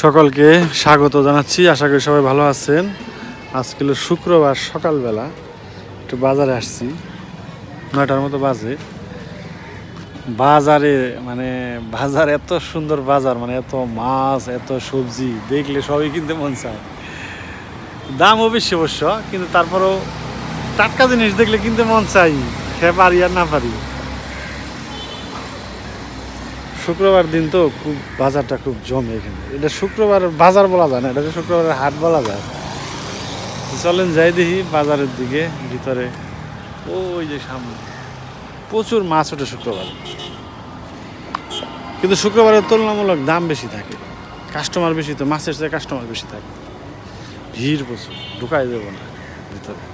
সকলকে স্বাগত জানাচ্ছি। আশা করি সবাই ভালো আছেন। আজকে হলো শুক্রবার সকালবেলা, একটু বাজারে আসছি। নয়টার মতো বাজে। বাজারে মানে বাজার এত সুন্দর বাজার মানে এত মাছ, এত সবজি, দেখলে সবই কিনতে মন চায়। দাম অবশ্য অবশ্য, কিন্তু তারপরেও টাটকা জিনিস দেখলে কিনতে মন চাই খেয়ে পারি আর না পারি। শুক্রবার দিন তো খুব বাজারটা খুব জমে এখানে। এটা শুক্রবার বাজার বলা যায় না এটা শুক্রবারের হাট বলা যায়। চলেন যাই দেখি বাজারের দিকে, ভিতরে। ওই যে সামনে। প্রচুর মাছ ওঠে শুক্রবার। কিন্তু শুক্রবারের তুলনামূলক দাম বেশি থাকে। কাস্টমার বেশি, তো মাছের চেয়ে কাস্টমার বেশি থাকে। ভিড় প্রচুর, ঢুকাই দেবো না ভিতরে।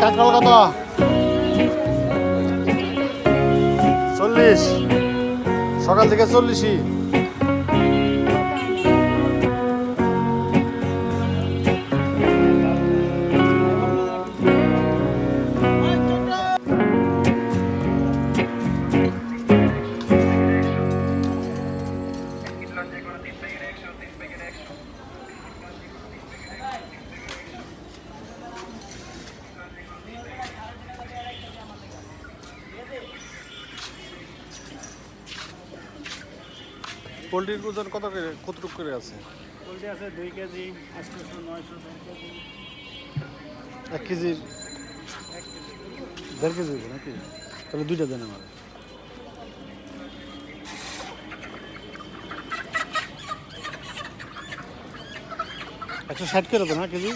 কাঁকড়াল কত চল্লিশ। সকাল থেকে চল্লিশই। পোলট্রির ওজন কত করে কতটুকু করে আছে? পোলট্রি আছে দুই কেজি আটশোশো নয়শো এক কেজি? দেড় কেজি নাকি? তাহলে দুইটা দেন আমার। একশো ষাট করে তো না কেজি?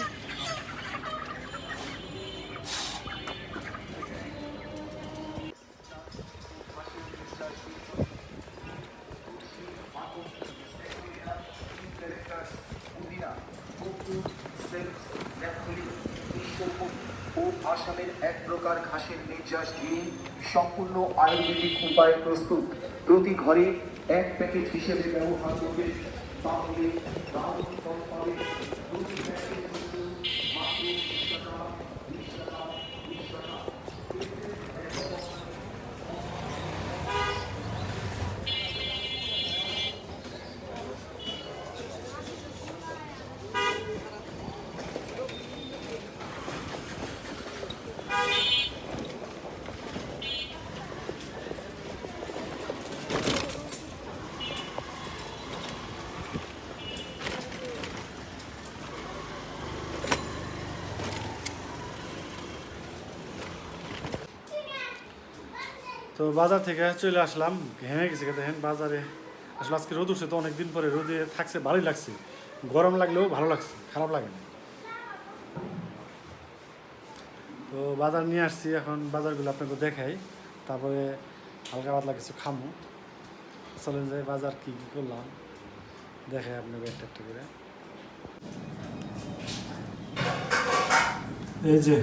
ও আসামের এক প্রকার ঘাসের নির্যাস দিয়ে সম্পূর্ণ আয়ুর্বেদিক উপায়ে প্রস্তুত। প্রতি ঘরে এক প্যাকেট হিসেবে ব্যবহার করবে তাহলে তো বাজার থেকে চলে আসলাম, ঘেমে গেছে দেখেন বাজারে। আসলে আজকে রোদ উঠছে তো অনেকদিন পরে রোদে থাকছে, ভালোই লাগছে। গরম লাগলেও ভালো লাগছে, খারাপ লাগে না। তো বাজার নিয়ে আসছি, এখন বাজারগুলো আপনাকে দেখাই। তারপরে হালকা পাতলা কিছু খামো। চলেন যাই বাজার কী কী করলাম। দেখাই আপনাকে একটা একটা করে। এই যে,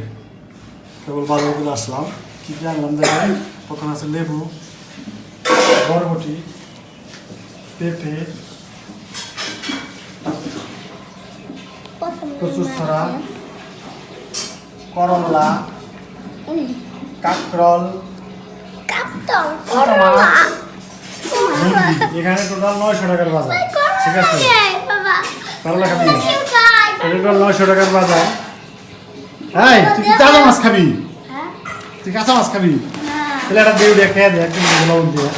কেবল বাজারগুলো আসলাম। কী কী আনলাম দেখেন? প্রথমে আছে লেবু বরবটি পেঁপে কচুর ছড়া করলা কাঁকরল এখানে টোটাল নয়শো টাকার বাজার। ঠিক আছে? করলা খাবি? টোটাল নয়শো টাকার বাজার। হ্যাঁ তুই কি মাছ খাবি? তুই কাঁচা মাছ খাবি? তাহলে একটা দিয়ে দিয়ে খেয়ে দে একদম দিয়ে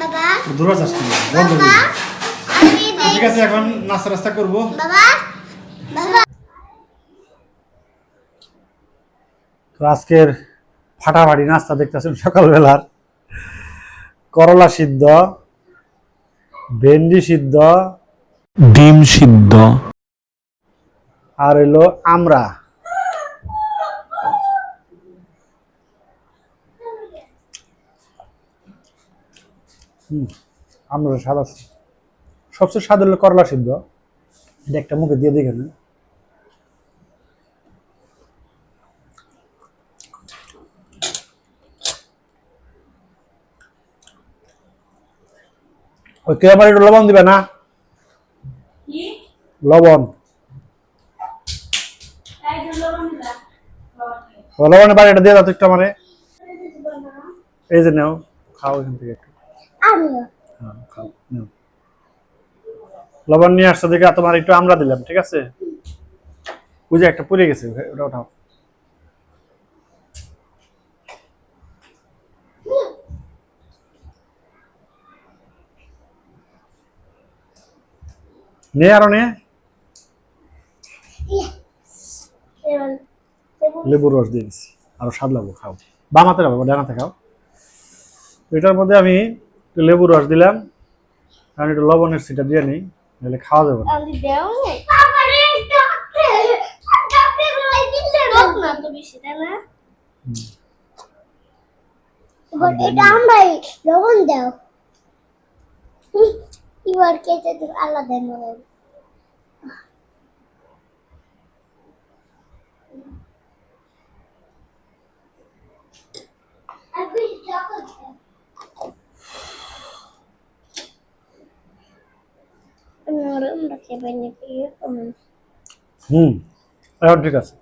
বাবা দূরে যাস বন্ধ করে দেখ ঠিক আছে এখন নাস্তা রাস্তা করব। বাবা বাবা। তো আজকের ফাটাফাটি নাস্তা দেখতেছেন সকালবেলার। করলা সিদ্ধ ভেন্ডি সিদ্ধ ডিম সিদ্ধ। আর হইল আমরা। আমরা সাদা সবচেয়ে স্বাদ হলো করলা সিদ্ধ। এটা একটা মুখে দিয়ে দেখে নেন। ওই কে আমার একটু লবণ দিবে না? লবণ। লবণের বাড়িটা দিয়ে দাও তো একটু আমারে। এই যে নাও খাও এখান থেকে একটু। লবণ নিয়ে আসছে দেখে তোমার একটু আমরা দিলাম, ঠিক আছে? একটা গেছে নে আরও নে। লেবুর রস দিয়ে দিচ্ছি আরও স্বাদ লাগবে, খাও। বামাতে রাখব ডানাতে খাও। এটার মধ্যে আমি একটু লেবুর রস দিলাম কারণ একটু লবণের সিটা দিয়ে নিই নাহলে খাওয়া যাবে না। আমি দেও নে বাবারে ডক্টর ডক্টর লাই দিলে রোগ না তো বেশি তাই না এবার এটা আমরাই লবণ দাও এবার কেটে তো আলাদা খেতে পারি না এরকম হুম এখন ঠিক আছে।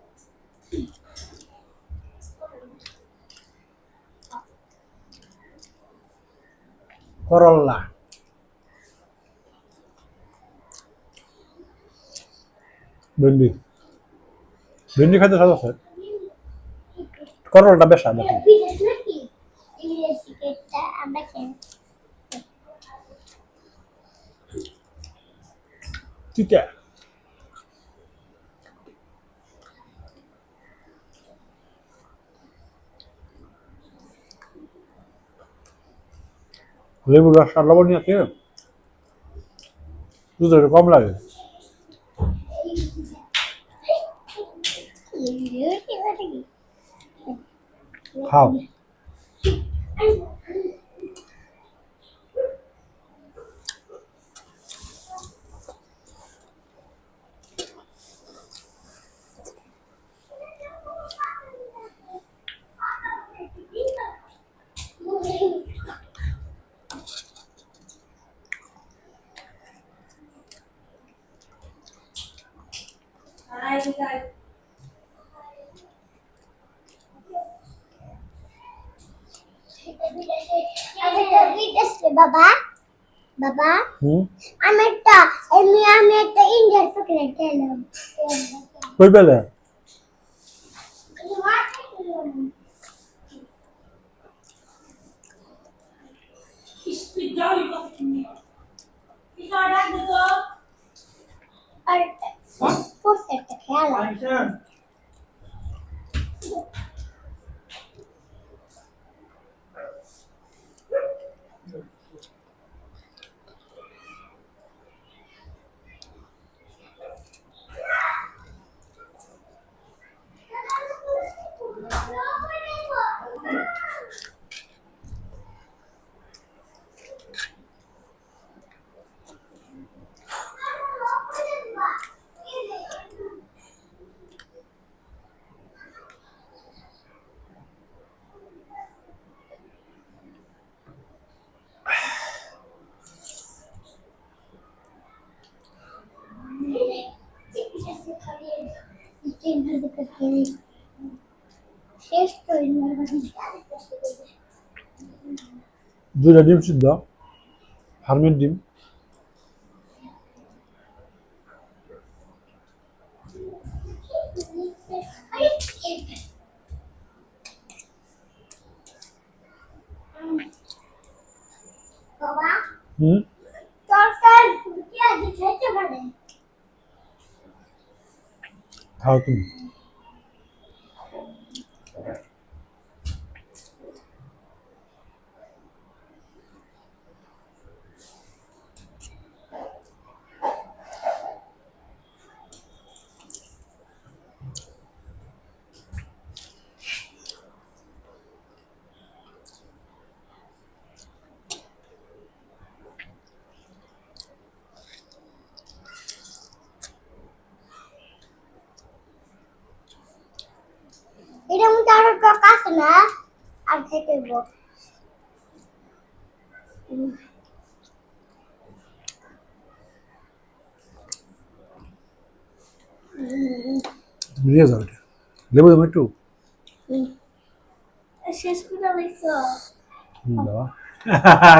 করল্লা। ভেন্ডি। ভেন্ডি খাইতে স্বাদ আছে? করলাটা বেশ স্বাদ আছে। খেয়ে ঠিক লেবুর রসটা লবণীয় আছে দুধ একটু কম লাগে খাও বাবা বাবা হুম আমি একটা এমনি আমি একটা ইন্ডিয়ান চকলেট খেলাম কই পেলে আর পোস্ট একটা খেলাম শেষ তো দুটা ডিম সিদ্ধ ফার্মের ডিম। হুম? খাও তুমি এটা মধ্যে আরও টক আছে না আর খেতে নিয়ে যাও এটা। লেবু দেবো একটু। শেষ করে লাগছো না। হ্যাঁ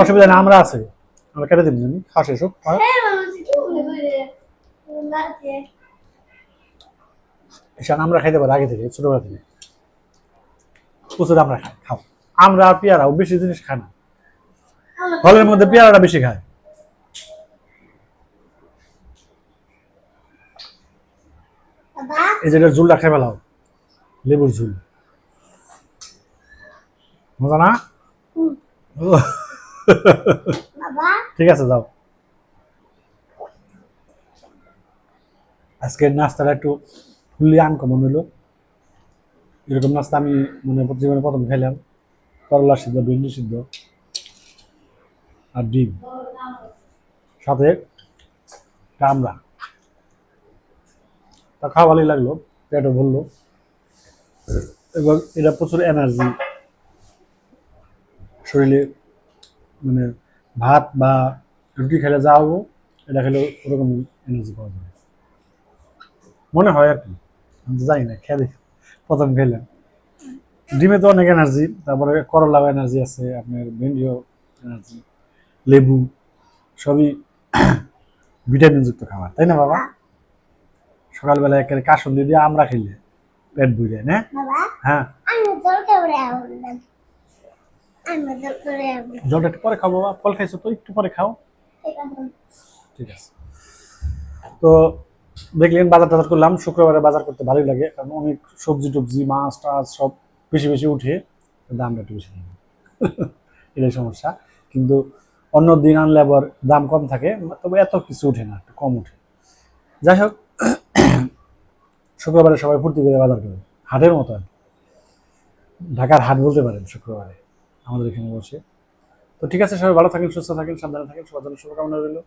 অসুবিধা না। আমরা আছে। আমরা কেটে খাওয়া শেষ হোক আর এসব আমরা খাইতে পারি আগে থেকে ছোটবেলা থেকে। প্রচুর আমরা খাই খাও। আমরা আর পেয়ারা বেশি জিনিস খায় না। ফলের মধ্যে পেয়ারাটা বেশি খায়। এই যে এটার ঝুলটা খাই ফেলাও। লেবুর ঝুল। মজা না? ঠিক আছে যাও। আজকের নাস্তাটা একটু ফুললি আনকমন হলো এরকম নাস্তা আমি মানে জীবনে প্রথম খেলাম। করলা সিদ্ধ, ভেন্ডি সিদ্ধ আর ডিম। সাথে কামড়া তা খাওয়া ভালোই লাগল, পেটও ভরলো। এবং এটা প্রচুর এনার্জি শরীরে মানে ভাত বা রুটি খেলে যা হব, এটা খেলে ওরকম এনার্জি পাওয়া যাবে মনে হয় আর কি। জানি না খেয়ে দেখি প্রথম খেলাম ডিমে তো অনেক এনার্জি তারপরে করলাও এনার্জি আছে আপনার ভেন্ডিও এনার্জি লেবু সবই ভিটামিনযুক্ত খাবার তাই না বাবা? সকালবেলা একেবারে কাসন দিয়ে আমরা খেলে পেট ভরে না? হ্যাঁ। জলটা একটু পরে খাও বাবা ফল খাইছো তো একটু পরে খাও। ঠিক আছে। তো দেখলেন বাজার টাজার করলাম, শুক্রবারে বাজার করতে ভালোই লাগে, কারণ অনেক সবজি টবজি, মাছ, টাছ সব বেশি বেশি উঠে দামটা একটু বেশি এটাই সমস্যা। কিন্তু অন্য দিন আনলে আবার দাম কম থাকে, তবে এত কিছু উঠে না, একটু কম উঠে। যাই হোক, শুক্রবারে সবাই ফুর্তি করে বাজার করে হাটের মতো আর ঢাকার হাট বলতে পারেন শুক্রবারে, আমাদের এখানে বসে। তো ঠিক আছে, সবাই ভালো থাকেন, সুস্থ থাকেন, সাবধানে থাকেন, সবার জন্য শুভকামনা রইল।